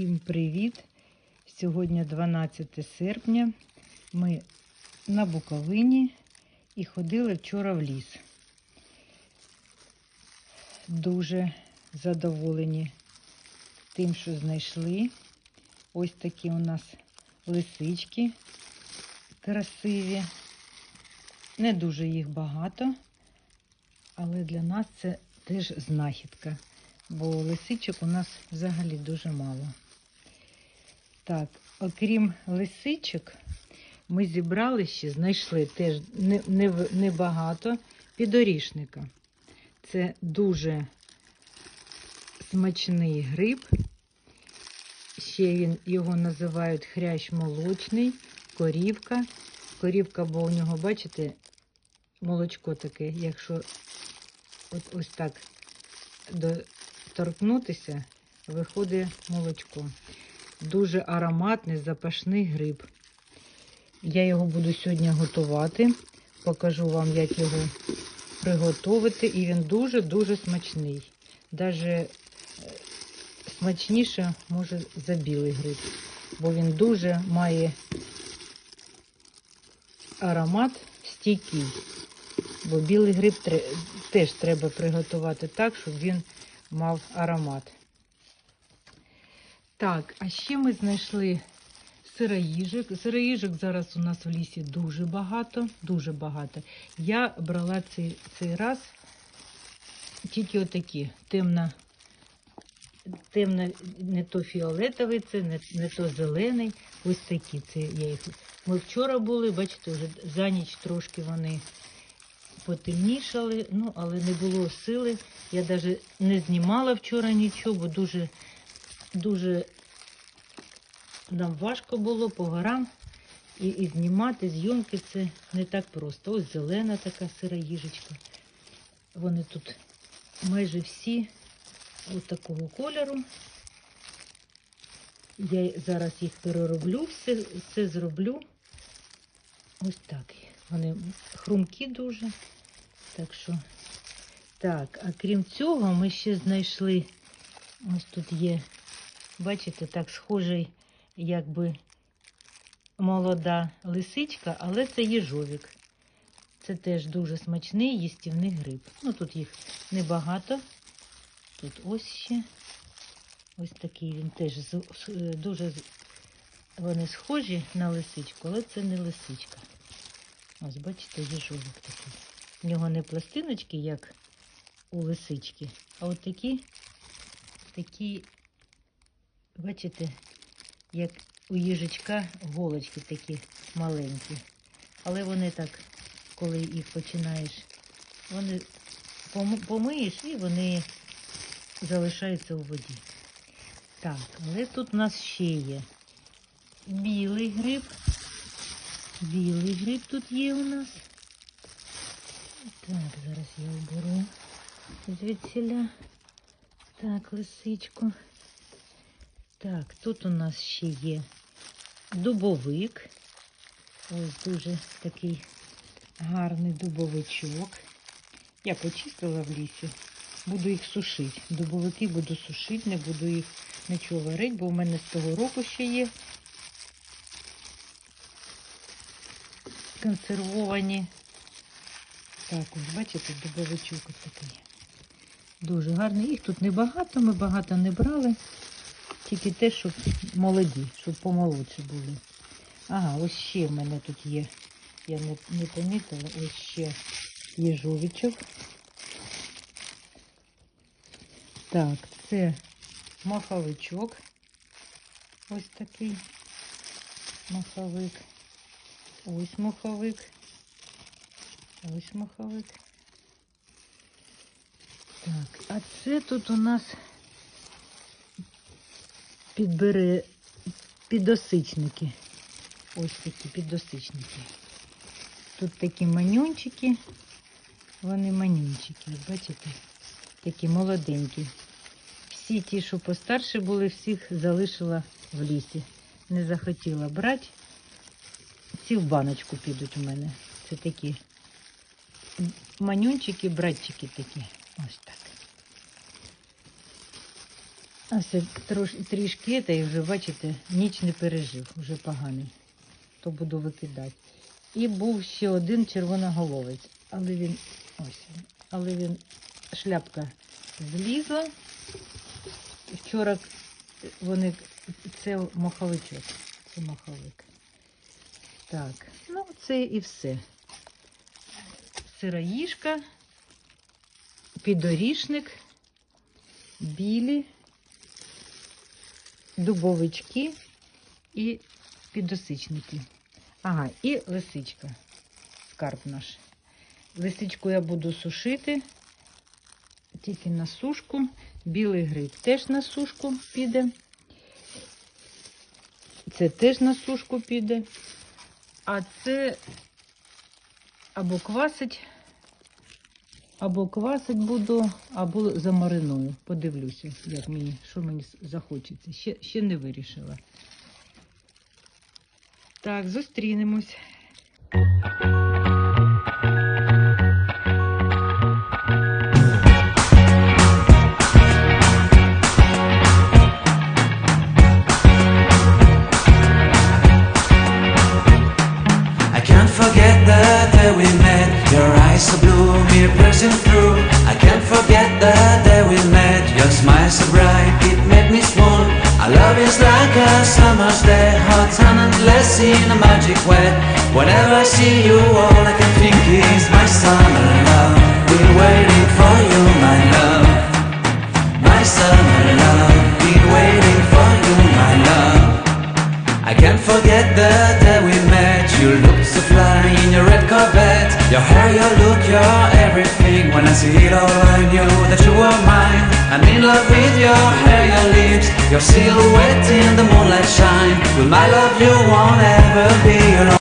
Всім привіт! Сьогодні 12 серпня. Ми на Буковині і ходили вчора в ліс. Дуже задоволені тим, що знайшли. Ось такі у нас лисички красиві. Не дуже їх багато, але для нас це теж знахідка бо лисичок у нас взагалі дуже мало. Так, окрім лисичок, ми зібрали ще, знайшли теж небагато не, не підорішника. Це дуже смачний гриб. Ще він, його називають хрящ молочний, корівка. Корівка, бо у нього, бачите, молочко таке, якщо от ось так до, торкнутися, виходить молочко. Дуже ароматний, запашний гриб. Я його буду сьогодні готувати. Покажу вам, як його приготувати. І він дуже-дуже смачний. Даже смачніше, може, за білий гриб. Бо він дуже має аромат стійкий. Бо білий гриб теж треба приготувати так, щоб він мав аромат. Так, а ще ми знайшли сироїжик. Сироїжик зараз у нас в лісі дуже багато, дуже багато. Я брала цей, цей раз тільки отакі темно, темно, не то фіолетовий, це не, не то зелений. Ось такі. Це я їх. Ми вчора були, бачите, вже за ніч трошки вони потемнішали, ну, але не було сили. Я навіть не знімала вчора нічого, бо дуже дуже нам важко було по горам. І, і знімати зйомки це не так просто. Ось зелена така сира їжечка. Вони тут майже всі ось такого кольору. Я зараз їх перероблю, все, все зроблю. Ось так. Вони хрумкі дуже. Так що, так, а крім цього, ми ще знайшли, ось тут є, бачите, так схожий, якби молода лисичка, але це їжовик. Це теж дуже смачний їстівний гриб. Ну, тут їх небагато. Тут ось ще ось такий він теж дуже вони схожі на лисичку, але це не лисичка. Ось, бачите, їжовик такий. У нього не пластиночки, як у лисички, а от такі, такі, бачите, як у їжачка голочки такі маленькі. Але вони так, коли їх починаєш, вони помиєш і вони залишаються у воді. Так, але тут у нас ще є білий гриб. Білий гриб тут є у нас. Так, зараз я оберу звідсіля. Так, лисичку. Так, тут у нас ще є дубовик. Ось дуже такий гарний дубовичок. Я почистила в лісі. Буду їх сушити. Дубовики буду сушити, не буду їх нічого варити, бо в мене з того року ще є консервовані. Так, ось, бачите, дубовичок ось такий. Дуже гарний. Їх тут небагато, ми багато не брали. Тільки те, щоб молоді, щоб помолодші були. Ага, ось ще в мене тут є. Я не, не помітила, ось ще їжовичок. Так, це маховичок. Ось такий маховик. Ось маховик. Ось маховик. Так, а це тут у нас підбере підосичники. Ось такі підосичники. Тут такі манюнчики, вони манюнчики, бачите, такі молоденькі. Всі ті, що постарше були, всіх залишила в лісі. Не захотіла брати. Ці в баночку підуть у мене. Це такі манюнчики, братчики такі. Ось так. А все трош, трішки, та і вже, бачите, ніч не пережив, вже поганий. То буду викидати. І був ще один червоноголовець, але він ось, але він шляпка злізла. Вчора вони це моховичок. Це моховик. Так, ну це і все. Сироїжка, підорішник, білі, дубовички і підосичники. Ага, і лисичка. Скарб наш. Лисичку я буду сушити. Тільки на сушку. Білий гриб теж на сушку піде. Це теж на сушку піде. А це або квасить, або квасить буду, або замариную. Подивлюся, як мені, що мені захочеться. Ще, ще не вирішила. Так, зустрінемось. Whenever I see you, all I can think is my summer love. Been waiting for you, my love. My summer love. Been waiting for you, my love. I can't forget the day we met. You looked so fly in your red Corvette. Your hair, your look, your everything. When I see it all, I knew that you were mine. I'm in love with your hair, your lips, your silhouette in the moonlight shine. With my love, you won't ever be